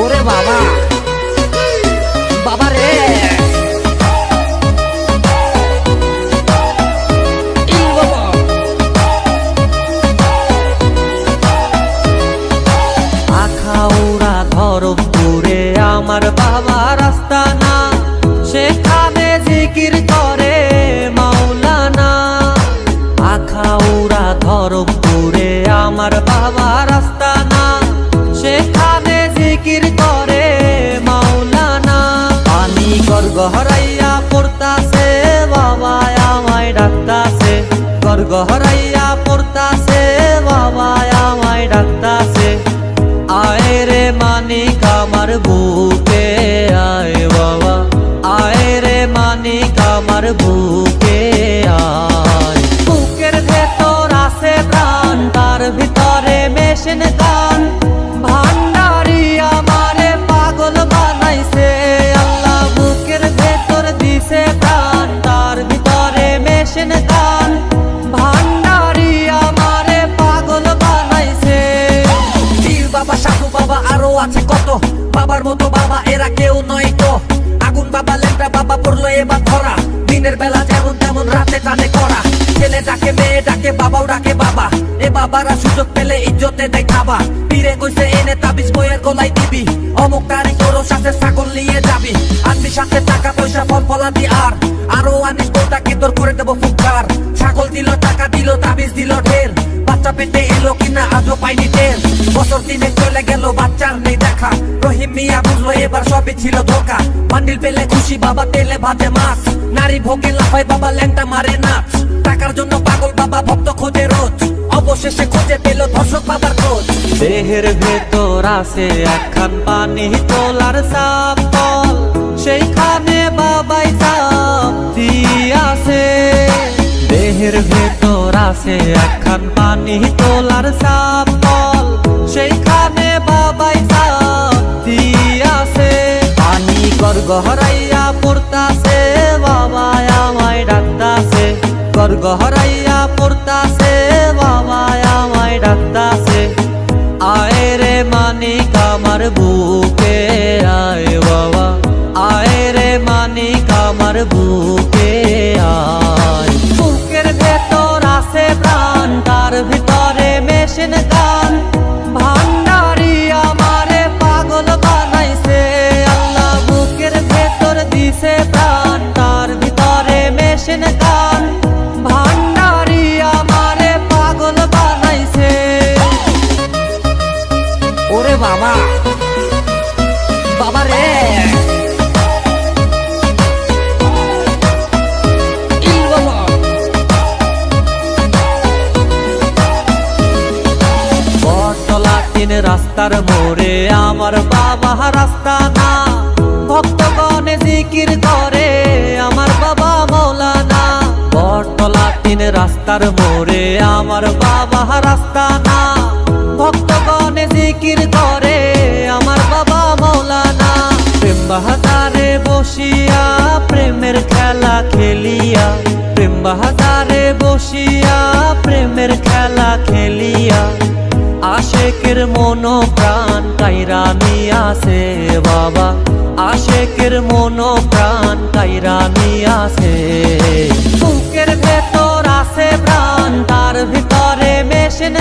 ওরে বাবা। বাবা রে। আখাউড়া ধরমপুরে আমার বাবা রাস্তা না, সেখানে জিকির করে মাওলানা। আখাউড়া ধরমপুরে আমার বাবা রাস্তা গহরাইয়া পড়তাছে বাবা আমায় ডাকতাছে। গর গহরাইয়া পড়তাছে বাবা আমায় ডাকতাছে। আয় রে মানিক আমার বুকে, আয় বাবা। আয় রে মানিক আমার বুকে, আয়। বুকের ভেতর আছে প্রাণ, তার ভিতরে মেশিন গান মেশিন গান। ভান্ডারি আমারে পাগল বানাইছে। পীর বাবা, সাধু বাবা আরও আছে কত? বাবার মতো বাবা এরা কেউ নয় তো। আগুন বাবা লেপটা বাবা পড়ল এবার ধরা। দিনের বেলা যেমন তেমন রাতে টানে করা। ছেলে ডাকে, মেয়ে ডাকে, বাবাও ডাকে, বাবা। এ বাবারা সুযোগ পেলে ইজ্জতে দেয় খাবা পীরে কইছে, এনে তাবিজ বইয়ের গলায় দিবি। অমুক তারিখ তোর সাথে ছাগল নিয়ে যাবি। আনবি সাথে টাকা পয়সা, ফল ফলাদি আর। আরও আনিস তোর করে দেবো ফুটকার ছাগল দিল, টাকা দিল, তাবিজ দিল, ঢের। বাচ্চা পেটে এলো কিনা, আজও পাইনি টের। বছর তিনে চলে গেল, বাচ্চার নেই দেখা। রহিম মিয়া বুঝলো এবার সবই ছিল ধোকা। বান্ডিল পেলে খুশি, বাবা তেলে ভাজে মাছ। নারী ভোগে লাফায়, বাবা ল্যাংটা মারে নাচ। টাকার জন্য পাগল, বাবা ভক্ত খোঁজে রোজ। অবশেষে খুঁজে পেল ধর্ষক বাবার খোঁজ। দেহের ভেতর আছে একখান পানি তোলার সাপ আছে একখান পানি তোলার সাপ কল সেইখানে বাবাই সাপ দিয়াছে পানি কর গহরাইয়া পড়তাছে বাবা আমায় ডাকতাছে। কর গহরাইয়া পড়তাছে বাবা আমায় ডাকতাছে। আয় রে মানিক আমার বুকে, আয় বাবা। আয় রে মানিক আমার বুকে, আয়। ওরে বাবা। বাবা রে। রাস্তার মোড়ে আমার বাবা রাস্তা না। ভক্তগণে জিকির করে আমার বাবা মৌলানা। বটতলা তিন রাস্তার মোড়ে আমার বাবা রাস্তা না। বাহাদারে বসিয়া প্রেমের খেলা খেলিয়া। প্রেম বসিয়া প্রেমের খেলা খেলিয়া। আশেকের মন প্রাণ কাইরা নিয়াছে বাবা। আশেকের মন প্রাণ কাইরা নিয়াছে। বুকের ভেতর আছে প্রাণ, তার ভিতরে মেশিন